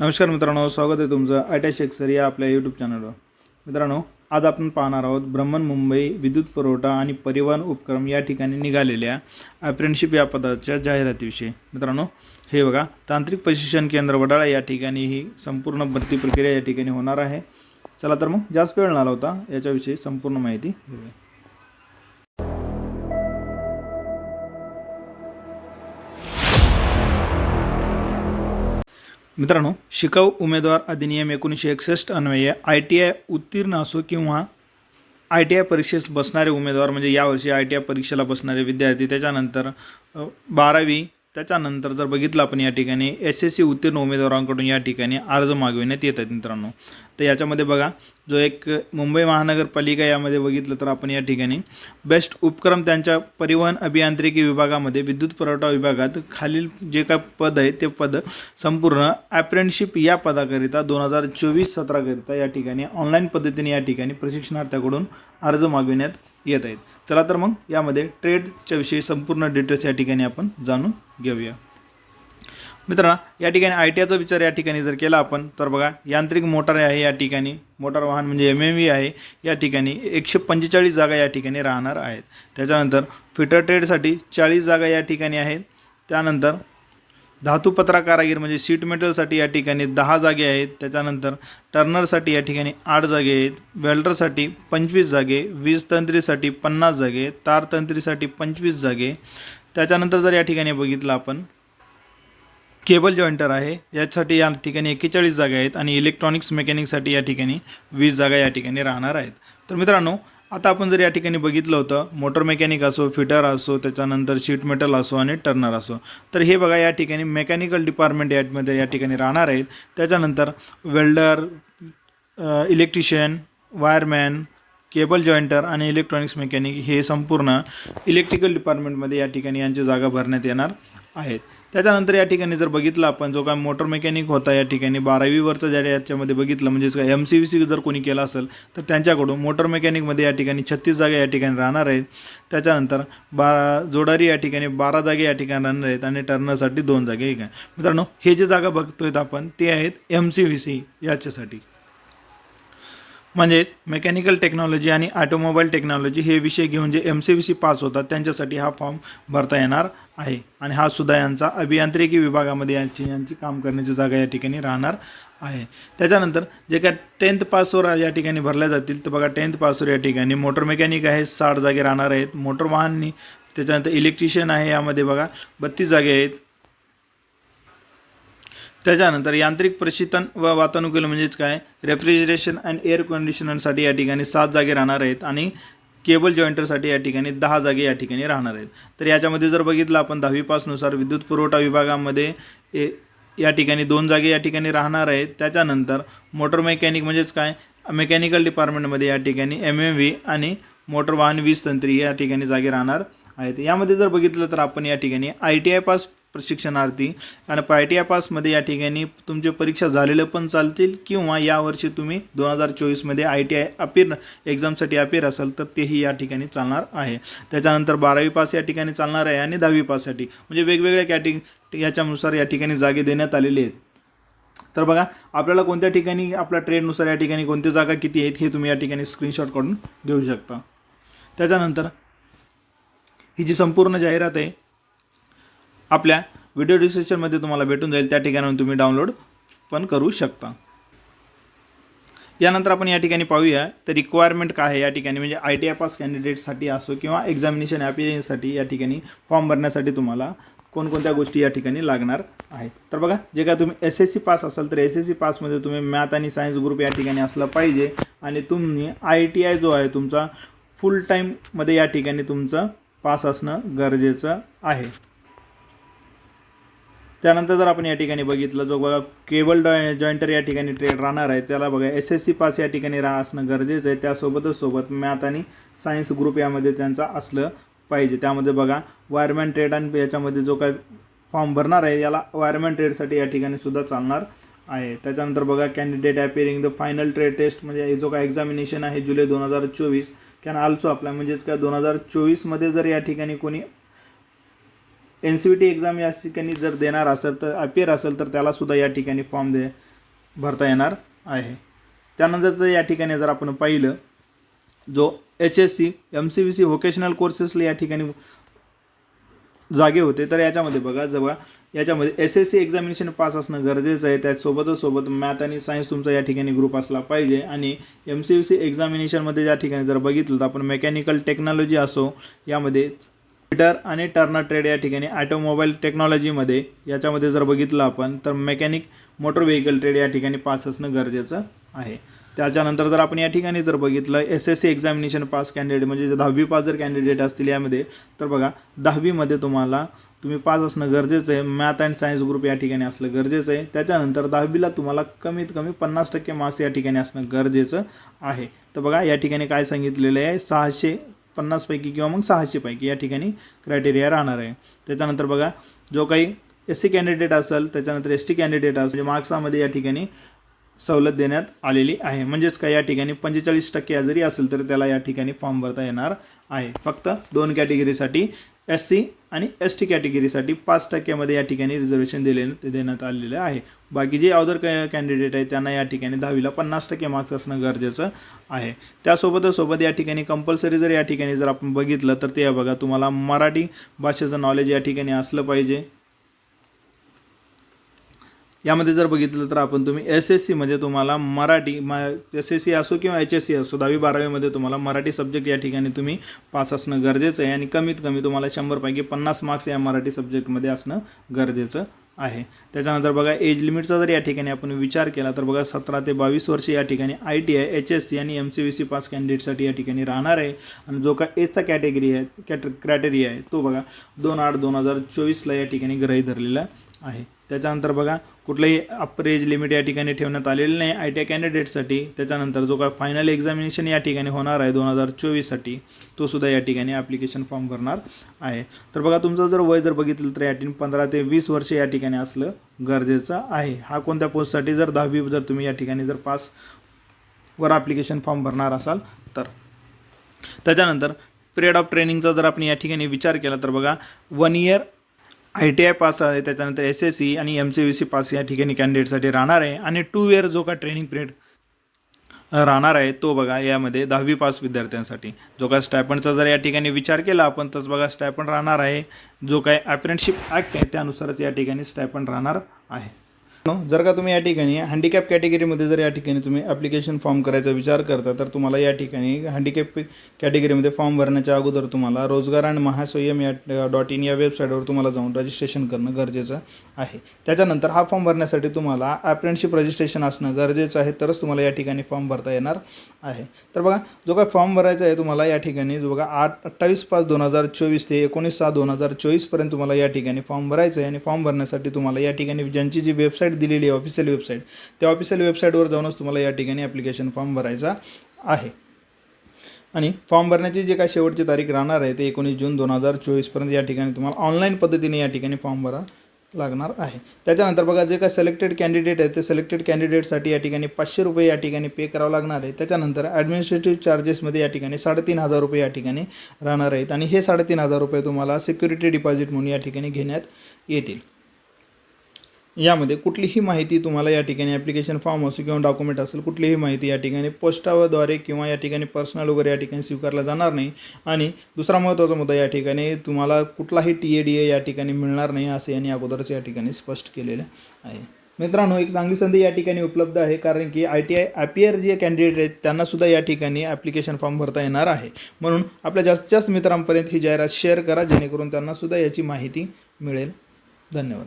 नमस्कार मित्रांनो स्वागत आहे तुमचं आय टी शेक्सर या आपल्या यूट्यूब चॅनलवर मित्रांनो आज आपण पाहणार आहोत ब्रह्मन मुंबई विद्युत पुरवठा आणि परिवहन उपक्रम या ठिकाणी निघालेल्या अप्रेंटशिप या पदाच्या जाहिरातीविषयी. मित्रांनो हे बघा तांत्रिक प्रशिक्षण केंद्र वडाळा या ठिकाणी ही संपूर्ण भरती प्रक्रिया या ठिकाणी होणार आहे. चला तर मग जास्त वेळ झाला होता याच्याविषयी संपूर्ण माहिती घेऊया. मित्रांनो शिकाऊ उमेदवार अधिनियम एकोणीसशे एकसष्ट अन्वये आय टी आय उत्तीर्ण असो किंवा आय टी आय परीक्षेस बसणारे उमेदवार म्हणजे यावर्षी आय टी आय परीक्षेला बसणारे विद्यार्थी त्याच्यानंतर बारावी त्याच्यानंतर जर बघितलं आपण या ठिकाणी एस एस सी उत्तीर्ण उमेदवारांकडून या ठिकाणी अर्ज मागविण्यात येत आहेत मित्रांनो. तर याच्यामध्ये बघा जो एक मुंबई महानगरपालिका यामध्ये बघितलं तर आपण या ठिकाणी बेस्ट उपक्रम त्यांच्या परिवहन अभियांत्रिकी विभागामध्ये विद्युत पुरवठा विभागात खालील जे काय पद आहे ते पद संपूर्ण ॲप्रेंटशिप या पदाकरिता दोन हजार चोवीस सतराकरिता या ठिकाणी ऑनलाईन पद्धतीने या ठिकाणी प्रशिक्षणार्थ्याकडून अर्ज मागविण्यात येत आहेत. चला तर मग यामध्ये ट्रेडच्या विषयी संपूर्ण डिटेल्स या ठिकाणी आपण जाणून घेऊया. मित्रांनो या ठिकाणी आय टी आयचा विचार या ठिकाणी जर केला आपण तर बघा यांत्रिक मोटार आहे या ठिकाणी. मोटार वाहन म्हणजे एम एम व्ही आहे. या ठिकाणी एकशे पंचेचाळीस जागा या ठिकाणी राहणार आहेत. त्याच्यानंतर फिटर ट्रेडसाठी चाळीस जागा या ठिकाणी आहेत. त्यानंतर धातुपत्रा कारागीर म्हणजे सीट मेटलसाठी या ठिकाणी दहा जागे आहेत. त्याच्यानंतर टर्नरसाठी या ठिकाणी आठ जागे आहेत. वेल्डरसाठी पंचवीस जागे वीज तंत्रीसाठी पन्नास जागे तार तंत्रीसाठी पंचवीस जागे. त्याच्यानंतर जर या ठिकाणी बघितलं आपण केबल जॉईंटर आहे. यासाठी या ठिकाणी एक्केचाळीस जागा आहेत आणि इलेक्ट्रॉनिक्स मेकॅनिकसाठी या ठिकाणी वीस जागा या ठिकाणी राहणार आहेत. तर मित्रांनो आता आपण जर या ठिकाणी बघितलं होतं मोटर मेकॅनिक असो फिटर असो त्याच्यानंतर शीट मेटल असो आणि टर्नर असो. तर हे बघा या ठिकाणी मेकॅनिकल डिपार्टमेंट यामध्ये या ठिकाणी राहणार आहेत. त्याच्यानंतर welder electrician wireman cable jointer आणि इलेक्ट्रॉनिक्स मेकॅनिक हे संपूर्ण इलेक्ट्रिकल डिपार्टमेंटमध्ये या ठिकाणी यांची जागा भरण्यात येणार आहेत. त्याच्यानंतर या ठिकाणी जर बघितलं आपण जो काय मोटर मेकॅनिक होता या ठिकाणी बारावीवरचं ज्या याच्यामध्ये बघितलं म्हणजेच काय एम सी व्ही सी जर कोणी केला असेल तर त्यांच्याकडून मोटर मेकॅनिकमध्ये या ठिकाणी छत्तीस जागा या ठिकाणी राहणार आहेत. त्याच्यानंतर बारा जोडारी या ठिकाणी बारा जागे या ठिकाणी राहणार आहेत आणि टर्नरसाठी दोन जागे ठीक मित्रांनो हे जे जागा बघतोय आपण ते आहेत एम सी व्ही सी याच्यासाठी. म्हणजेच मेकॅनिकल टेक्नॉलॉजी आणि ऑटोमोबाईल टेक्नॉलॉजी हे विषय घेऊन जे M C V C pass होतात त्यांच्यासाठी हा फॉर्म भरता येणार आहे. आणि हा सुद्धा यांचा अभियांत्रिकी विभागामध्ये यांची यांची काम करण्याची जागा या ठिकाणी राहणार आहे. त्याच्यानंतर जे काय टेन्थ पासवर या ठिकाणी भरल्या जातील तर बघा टेन्थ पासवर या ठिकाणी मोटर मेकॅनिक आहे साठ जागे राहणार आहेत. मोटर वाहननी त्याच्यानंतर इलेक्ट्रिशियन आहे यामध्ये बघा बत्तीस जागे आहेत. त्याच्यानंतर यांत्रिक प्रशिक्षण व वातानुकूल म्हणजेच काय? रेफ्रिजरेशन अँड एअर कंडिशनरसाठी या ठिकाणी सात जागे राहणार आहेत आणि केबल जॉईंटरसाठी या ठिकाणी दहा जागे या ठिकाणी राहणार आहेत. तर याच्यामध्ये जर बघितलं आपण दहावी पासनुसार विद्युत पुरवठा विभागामध्ये ए या ठिकाणी दोन जागे या ठिकाणी राहणार आहेत. त्याच्यानंतर मोटर मेकॅनिक म्हणजेच काय? मेकॅनिकल डिपार्टमेंटमध्ये या ठिकाणी एम एम व्ही आणि मोटर वाहन वीज तंत्री या ठिकाणी जागे राहणार आहेत. यामध्ये जर बघितलं तर आपण या ठिकाणी आय टी आय पास प्रशिक्षणार्थी. आणि पायटीआ पासमध्ये या ठिकाणी तुमचे परीक्षा झालेलं पण चालतील किंवा यावर्षी तुम्ही दोन हजार चोवीसमध्ये आय टी आय अपिर एक्झामसाठी अपीर असाल तर तेही या ठिकाणी चालणार आहे. त्याच्यानंतर बारावी पास या ठिकाणी चालणार आहे आणि दहावी पाससाठी. म्हणजे वेगवेगळ्या कॅटेग याच्यानुसार या ठिकाणी जागे देण्यात आलेले आहेत. तर बघा आपल्याला कोणत्या ठिकाणी आपल्या ट्रेडनुसार या ठिकाणी कोणत्या जागा किती आहेत हे तुम्ही या ठिकाणी स्क्रीनशॉट काढून घेऊ शकता. त्याच्यानंतर ही जी संपूर्ण जाहिरात आहे आपल्या व्हिडिओ डिस्क्रिप्शनमध्ये तुम्हाला भेटून जाईल. त्या ठिकाणाहून तुम्ही डाउनलोड पण करू शकता. यानंतर आपण या ठिकाणी पाहूया. तर रिक्वायरमेंट काय आहे या ठिकाणी? म्हणजे आय टी आय पास कॅन्डिडेटसाठी असो किंवा एक्झामिनेशन ॲप्लिकेशनसाठी या ठिकाणी फॉर्म भरण्यासाठी तुम्हाला कोणकोणत्या गोष्टी या ठिकाणी लागणार आहे? तर बघा जे काय तुम्ही एस एस सी पास असाल तर एस एस सी पासमध्ये तुम्ही मॅथ आणि सायन्स ग्रुप या ठिकाणी असला पाहिजे आणि तुम्ही आय टी आय जो आहे तुमचा फुल टाईममध्ये या ठिकाणी तुमचं पास असणं गरजेचं आहे. त्यानंतर जर आपण या ठिकाणी बघितलं जो बघा केबल डॉ जॉईंटर या ठिकाणी ट्रेड राहणार आहे त्याला बघा एस एस सी पास या ठिकाणी राह असणं गरजेचं आहे. त्यासोबतच सोबत मॅथ आणि सायन्स ग्रुप यामध्ये त्यांचा असलं पाहिजे. त्यामध्ये बघा वायरमॅन ट्रेड आणि याच्यामध्ये जो काय फॉर्म भरणार आहे याला वायरमॅन ट्रेडसाठी या ठिकाणी सुद्धा चालणार आहे. त्याच्यानंतर बघा candidate appearing the final trade test म्हणजे जो काय एक्झामिनेशन आहे जुलै दोन हजार चोवीस कॅन आल्सो आपला म्हणजेच काय दोन हजार चोवीसमध्ये जर या ठिकाणी कोणी N C B T exam या ठिकाणी जर देणार असेल तर अपियर असेल तर त्यालासुद्धा या ठिकाणी फॉर्म दे भरता येणार आहे. त्यानंतर जर या ठिकाणी जर आपण पाहिलं जो H S C M C B C vocational कोर्सेसला या ठिकाणी जागे होते तर याच्यामध्ये बघा जेव्हा याच्यामध्ये S S C examination pass असणं गरजेचं आहे. त्याचसोबतच सोबत मॅथ आणि सायन्स तुमचा या ठिकाणी ग्रुप असला पाहिजे. आणि एम सी बी सी एक्झामिनेशनमध्ये या ठिकाणी जर बघितलं तर आपण मेकॅनिकल टेक्नॉलॉजी असो यामध्ये ट्विटर आणि टर्नर ट्रेड या ठिकाणी ॲटोमोबाईल टेक्नॉलॉजीमध्ये याच्यामध्ये जर बघितलं आपण तर मेकॅनिक मोटर व्हेकल ट्रेड या ठिकाणी पास असणं गरजेचं आहे. त्याच्यानंतर जर आपण या ठिकाणी जर बघितलं S S C examination pass candidate म्हणजे दहावी पास जर कॅन्डिडेट असतील यामध्ये तर बघा दहावीमध्ये तुम्हाला तुम्ही पास असणं गरजेचं आहे. मॅथ अँड सायन्स ग्रुप या ठिकाणी असलं गरजेचं आहे. त्याच्यानंतर दहावीला तुम्हाला कमीत कमी पन्नास टक्के मार्क्स या ठिकाणी असणं गरजेचं आहे. तर बघा या ठिकाणी काय सांगितलेलं आहे? सहाशे पन्नासपैकी किंवा मग सहाशेपैकी या ठिकाणी क्रायटेरिया राहणार आहे. त्याच्यानंतर बघा जो काही एस सी कॅन्डिडेट असेल त्याच्यानंतर एस टी कॅन्डिडेट असेल म्हणजे मार्क्सामध्ये या ठिकाणी सवलत देण्यात आलेली आहे. म्हणजेच काय? या ठिकाणी पंचेचाळीस टक्के जरी असेल तर त्याला या ठिकाणी फॉर्म भरता येणार आहे. फक्त दोन कॅटेगरीसाठी एस सी आणि एस टी कॅटेगरीसाठी पाच टक्क्यामध्ये या ठिकाणी रिझर्वेशन दिले देण्यात आलेलं आहे. बाकी जे अदर कॅन्डिडेट आहे त्यांना या ठिकाणी दहावीला पन्नास टक्के मार्क्स असणं गरजेचं आहे. त्यासोबतच सोबत या ठिकाणी कंपल्सरी जर या ठिकाणी जर आपण बघितलं तर ते बघा तुम्हाला मराठी भाषेचं नॉलेज या ठिकाणी असलं पाहिजे. यामध्ये जर बघितलं तर आपण तुम्ही एस एस सीमध्ये तुम्हाला मराठी मा एस एस सी असो किंवा एच एस सी असो दहावी बारावीमध्ये तुम्हाला मराठी सब्जेक्ट या ठिकाणी तुम्ही पास असणं गरजेचं आहे आणि कमीत कमी तुम्हाला शंभरपैकी पन्नास मार्क्स या मराठी सब्जेक्टमध्ये असणं गरजेचं आहे. त्याच्यानंतर बघा एज लिमिटचा जर या ठिकाणी आपण विचार केला तर बघा सतरा ते बावीस वर्ष या ठिकाणी I T I H S C आणि M C B C pass कॅन्डिडेटसाठी या ठिकाणी राहणार आहे. आणि जो का एजचा कॅटेगरी आहे कॅट क्रायटेरिया आहे तो बघा दोन आठ दोन हजार चोवीसला या ठिकाणी ग्रही धरलेला आहे. त्याच्यानंतर बघा कुठलंही अपर एज लिमिट या ठिकाणी ठेवण्यात आलेलं नाही. आय टी आय कॅन्डिडेटसाठी त्याच्यानंतर जो काय फायनल एक्झामिनेशन या ठिकाणी होणार आहे दोन हजार चोवीससाठी तोसुद्धा या ठिकाणी ॲप्लिकेशन फॉर्म भरणार आहे. तर बघा तुमचं जर वय जर बघितलं तर या ठिकाणी पंधरा ते वीस वर्ष या ठिकाणी असलं गरजेचं आहे. हा कोणत्या पोस्टसाठी जर दहावी जर तुम्ही या ठिकाणी जर पास वर ॲप्लिकेशन फॉर्म भरणार असाल तर. त्याच्यानंतर पिरियड ऑफ ट्रेनिंगचा जर आपण या ठिकाणी विचार केला तर बघा one year I T I pass आहे त्याच्यानंतर एस एस सी आणि M C V C pass या ठिकाणी कॅन्डिडेटसाठी राहणार आहे. आणि टू इयर जो का ट्रेनिंग पिरियड राहणार आहे तो बघा यामध्ये दहावी पास विद्यार्थ्यांसाठी. जो काय स्टॅपनचा जर या ठिकाणी विचार केला आपण तसं बघा स्टॅपन राहणार आहे. जो काय अप्रेंटशिप ॲक्ट आहे त्यानुसारच या ठिकाणी स्टॅपन राहणार आहे. जर का तुम्ही या ठिकाणी हँडिकॅप कॅटेगरीमध्ये जर या ठिकाणी तुम्ही ॲप्लिकेशन फॉर्म करायचा विचार करता तर तुम्हाला या ठिकाणी हँडिकॅप कॅटेगरीमध्ये फॉर्म भरण्याच्या अगोदर तुम्हाला रोजगार आणि महास्वयम या डॉट इन या वेबसाईटवर तुम्हाला जाऊन रजिस्ट्रेशन करणं गरजेचं आहे. त्याच्यानंतर हा फॉर्म भरण्यासाठी तुम्हाला ॲप्रेंटशिप रजिस्ट्रेशन असणं गरजेचं आहे तरच तुम्हाला या ठिकाणी फॉर्म भरता येणार आहे. तर बघा जो काय फॉर्म भरायचा आहे तुम्हाला या ठिकाणी जो बघा आठ अठ्ठावीस पाच दोन हजार चोवीस ते एकोणीस सहा दोन हजार चोवीसपर्यंत तुम्हाला या ठिकाणी फॉर्म भरायचा आहे आणि फॉर्म भरण्यासाठी तुम्हाला या ठिकाणी ज्यांची जी वेबसाईट दिलेली आहे ऑफिशियल वेबसाईट त्या ऑफिशियल वेबसाईटवर जाऊनच तुम्हाला या ठिकाणी ॲप्लिकेशन फॉर्म भरायचा आहे. आणि फॉर्म भरण्याची जे काय शेवटची तारीख राहणार आहे ते एकोणीस जून दोन हजार चोवीसपर्यंत या ठिकाणी तुम्हाला ऑनलाईन पद्धतीने या ठिकाणी फॉर्म भरा लागणार आहे. त्याच्यानंतर बघा जे काय सिलेक्टेड कॅन्डिडेट आहे ते सिलेक्टेड कॅन्डिडेटसाठी या ठिकाणी पाचशे रुपये या ठिकाणी पे करावं लागणार आहे. त्याच्यानंतर ॲडमिनिस्ट्रेटिव्ह चार्जेसमध्ये या ठिकाणी साडेतीन हजार रुपये या ठिकाणी राहणार आहेत. आणि हे साडेतीन हजार रुपये तुम्हाला सिक्युरिटी डिपॉझिट म्हणून या ठिकाणी घेण्यात येतील. यामध्ये कुठलीही माहिती तुम्हाला या ठिकाणी ॲप्लिकेशन फॉर्म असो किंवा डॉक्युमेंट असेल कुठलीही माहिती या ठिकाणी पोस्टाद्वारे किंवा या ठिकाणी पर्सनल वगैरे या ठिकाणी स्वीकारला जाणार नाही. आणि दुसरा महत्त्वाचा मुद्दा या ठिकाणी तुम्हाला कुठलाही टी ए डी ए या ठिकाणी मिळणार नाही असे यांनी अगोदरच या ठिकाणी स्पष्ट केलेलं आहे. मित्रांनो एक चांगली संधी या ठिकाणी उपलब्ध आहे कारण की आय टी आय ॲपियर जे कॅन्डिडेट आहेत त्यांनासुद्धा या ठिकाणी ॲप्लिकेशन फॉर्म भरता येणार आहे. म्हणून आपल्या जास्तीत जास्त मित्रांपर्यंत ही जाहिरात शेअर करा जेणेकरून त्यांनासुद्धा याची माहिती मिळेल. धन्यवाद.